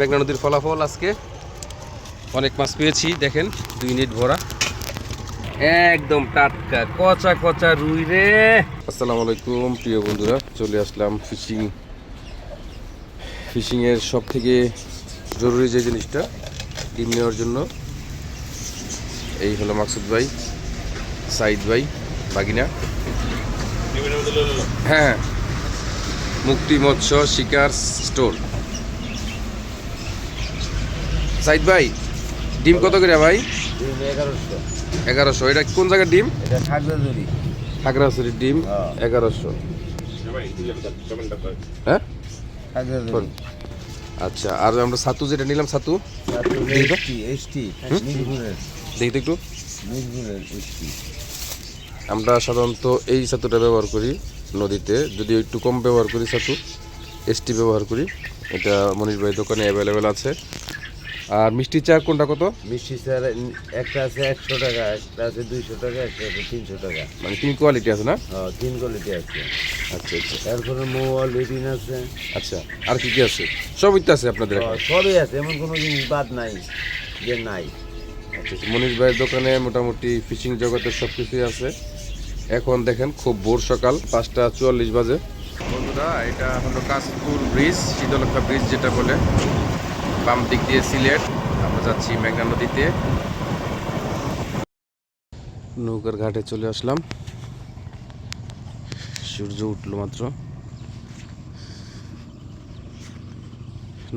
মেঘনা নদীর ফলাফল আজকে। অনেক মাছ পেয়েছি, দেখেন, দুই মিনিট ভরা। একদম টাটকা, কচা কচা রুই রে। আসসালামু আলাইকুম, প্রিয় বন্ধুরা, চলে আসলাম ফিশিং ফিশিংয়ের সব থেকে জরুরি যে জিনিসটা, ডিম নেওয়ার জন্য, এই হলো মাকসুদ ভাই, সাইদ ভাই, বাগিনা। হ্যাঁ মুক্তি মৎস্য শিকার স্টোর। সাইদ ভাই ডিম কত করে ভাই? এগারোশো। এটা কোন জায়গার ডিম? খাগড়াছড়ির ডিম হ্যাঁ। এগারোশো। হ্যাঁ? আচ্ছা আর আমরা ছাতু যেটা নিলাম ছাতু? দেখি তো। একটু। আমরা সাধারণত এই ছাতুটা ব্যবহার করি নদীতে যদি একটু কম ব্যবহার করি ছাতু এসটি ব্যবহার করি। এটা মনীষ ভাই দোকানে অ্যাভেলেবেল আছে। আর মিষ্টি চা কোনটা কত? মিষ্টি স্যার একটা আছে একশো টাকা একটা আছে দুইশো টাকা একটা আছে তিনশো টাকা। মানে তিন কোয়ালিটি আছে না? হ্যাঁ তিন কোয়ালিটি আছে। আচ্ছা আচ্ছা। তারপরে মোয়াল লিটিন আছে? আচ্ছা আর কি কি আছে? সবই তো আছে আপনাদের হ্যাঁ, এখানে। সবই আছে এমন কোনো জিনিস বাদ নাই যে নাই। আচ্ছা আচ্ছা, মনীষ ভাইয়ের দোকানে মোটামুটি ফিশিং জগতের সব কিছুই আছে। এখন দেখেন খুব ভোর সকাল পাঁচটা চুয়াল্লিশ বাজে। বন্ধুরা এটা হলো কাশপুর ব্রিজ শীতলক্ষা ব্রিজ যেটা বলে। বাম দিক দিয়ে সিলেট। আমরা যাচ্ছি মেঘনা নদীতে। নৌকার ঘাটে চলে আসলাম। সূর্য উঠল মাত্র।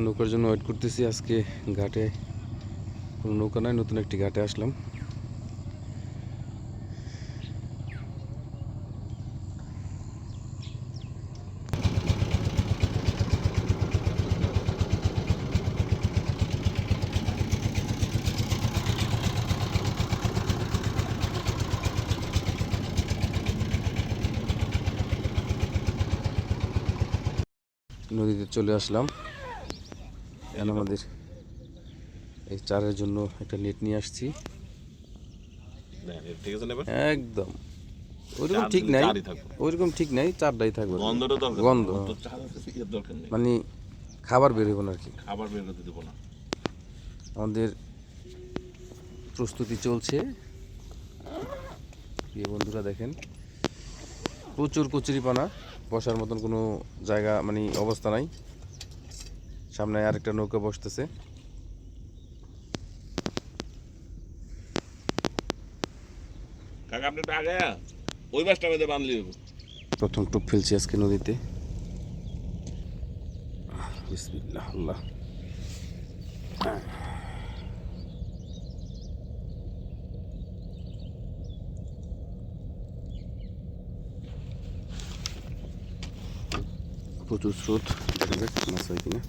নৌকার জন্য ওয়েট করতেছি। আজকে ঘাটে কোনো নৌকা নয় নতুন একটি ঘাটে আসলাম। নদীতে চলে আসলাম। এখন আমাদের এই চারের জন্য একটা নেট নিয়ে আসছি। আছে একদম। ওইরকম ঠিক নাই। ওইরকম ঠিক নাই চারটাই থাকবে। গন্ধ। মানে খাবার বের হইব না আর কি। খাবার বের দেবো না। আমাদের প্রস্তুতি চলছে। প্রিয় বন্ধুরা দেখেন প্রচুর কচুরিপানা। বসার মতন কোনো জায়গা মানে অবস্থা নাই। সামনে আরেকটা নৌকা বসতেছে। প্রথম টুপ ফেলছি আজকে নদীতে। বিসমিল্লাহ আল্লাহ। প্রচুর স্রোত, দেখা যাক, মাছ হয় কিনা।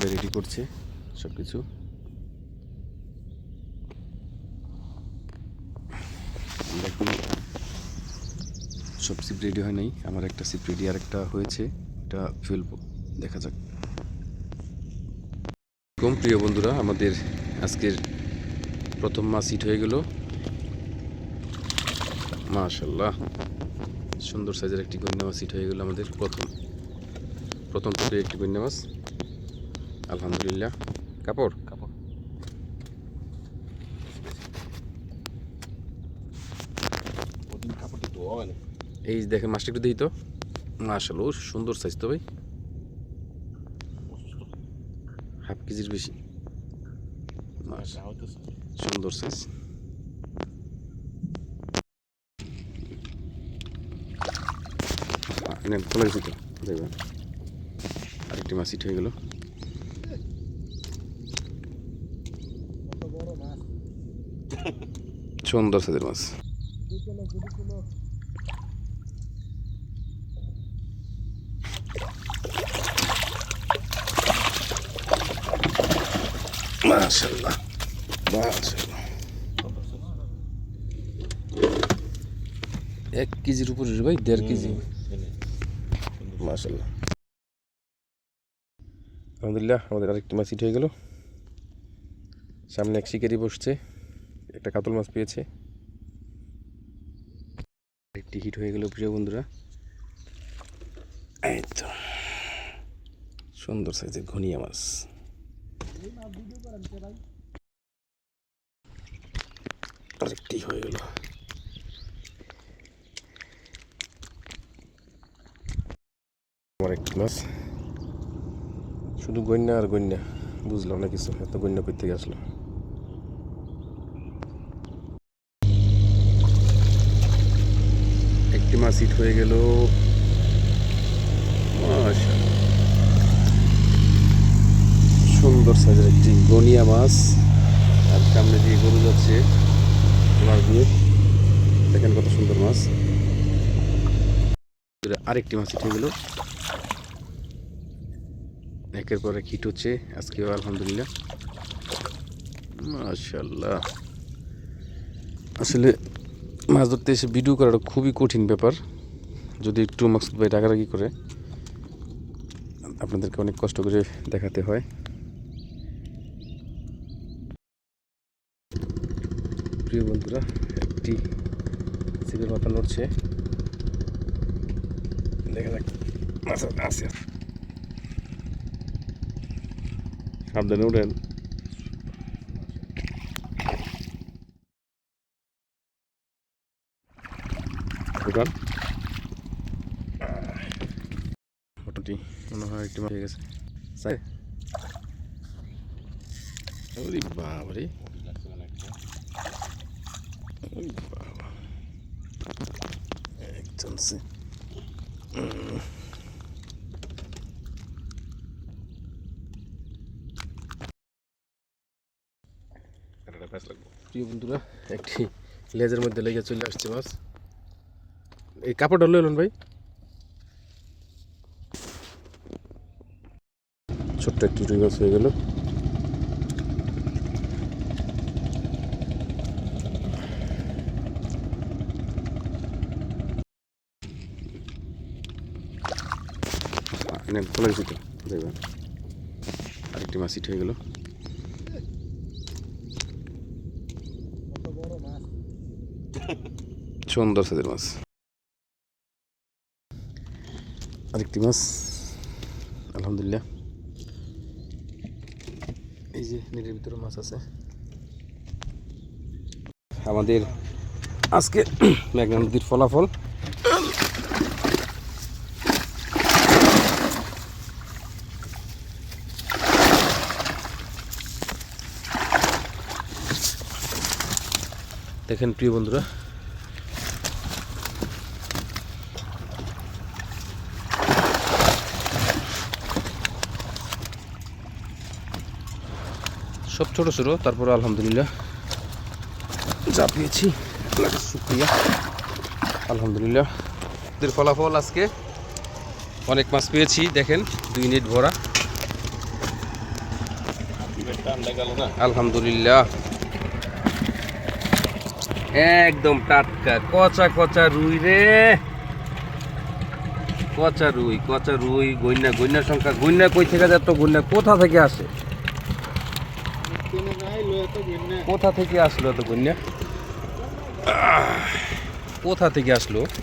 আর রেডি করছে সব কিছু এখন সব সিপ রেডি হয় নাই, আমার একটা সিপ রেডি আর একটা হয়েছে, এটা ফেলব, দেখা যাক। কম প্রিয় বন্ধুরা, আমাদের আজকের প্রথম মাছ হিট হয়ে গেল। মাশাল্লাহ সুন্দর সাইজের একটি গন্যা মাছ হিট হয়ে গেল আমাদের প্রথম। প্রথম থেকে একটি গন্যা মাছ। আলহামদুলিল্লাহ। কাপড়? কাপড়। হয় এই যে দেখেন মাছটা একটু দিই তো। ও সুন্দর সাইজ তো ভাই। হাফ কেজির বেশি। মাশ সুন্দর সাইজ নেন খোলা গেছি তো, দেখবেন। আরেকটি মাছ হিট হয়ে গেল। সুন্দর সাইজের মাছ। মাশাল্লাহ এক কেজির উপরে ভাই, দেড় কেজি। মাশাল্লাহ আলহামদুলিল্লাহ, আমাদের আরেকটি মাছ হিট হয়ে গেল। সামনে এক শিকারি বসছে, একটা কাতল মাছ পেয়েছে। একটি হিট হয়ে গেল, প্রিয় বন্ধুরা। এই তো, সুন্দর সাইজের ঘনিয়া মাছ। আরেকটি হয়ে গেল। আমার একটি মাছ। শুধু গন্যা আর গন্যা বুঝলাম না কিছু, এত গন্যা করতে আসলো? একটি মাছ হিট হয়ে গেল। সুন্দর সাইজের একটি গনিয়া মাছ। আর সামনে দিয়ে গরু যাচ্ছে। মাছ দিয়ে দেখেন কত সুন্দর মাছ। এর আরেকটি মাছ হয়ে গেল। একের পর এক হিট হচ্ছে, আজকেও আলহামদুলিল্লাহ। মাশাল্লাহ আসলে মাছ ধরতে এসে ভিডিও করাটা খুবই কঠিন ব্যাপার। যদি একটু মাকসুদ ভাই রাগারাগি করে, আপনাদেরকে অনেক কষ্ট করে দেখাতে হয়। প্রিয় বন্ধুরা, একটি সিপের মাথা নড়ছে। দেখা যাক মাছ আছে সাবধানে উঠেন দোকান ফটোটি মনে হয় একটি মাছ হয়ে গেছে। সাই ওরে বাবারে। একদম সে প্রিয় বন্ধুরা, একটি লেজের মধ্যে লেগে চলে আসছে মাছ। এই কাপড়টা লইলেন ভাই। ছোট্ট একটি রুই মাছ হয়ে গেল। নেন খোলা গেছি তো, দেখবেন। আরেকটি মাছ হিট হয়ে গেল। সুন্দর সাদের মাছ। আরেকটি মাছ। আলহামদুলিল্লাহ। এই যে নেটের ভিতরে মাছ আছে। আমাদের আজকে মেঘনা নদীর ফলাফল। দেখেন প্রিয় বন্ধুরা। সব ছোট ছোট, তারপর আলহামদুলিল্লাহ যা পেয়েছি। শুক্রিয়া। আলহামদুলিল্লাহ। এদের ফলাফল আজকে অনেক মাছ পেয়েছি, দেখেন, দুই নেট ভরা। আলহামদুলিল্লাহ। একদম টাটকা, কচা কচা রুই রে। কচা রুই কচা রুই, গইনা গইনার সংখ্যা, গইনা কই থেকে যা তো গইনা? কোথা থেকে আসে? কোথা থেকে আসলো তো গইনা? কোথা থেকে আসলো?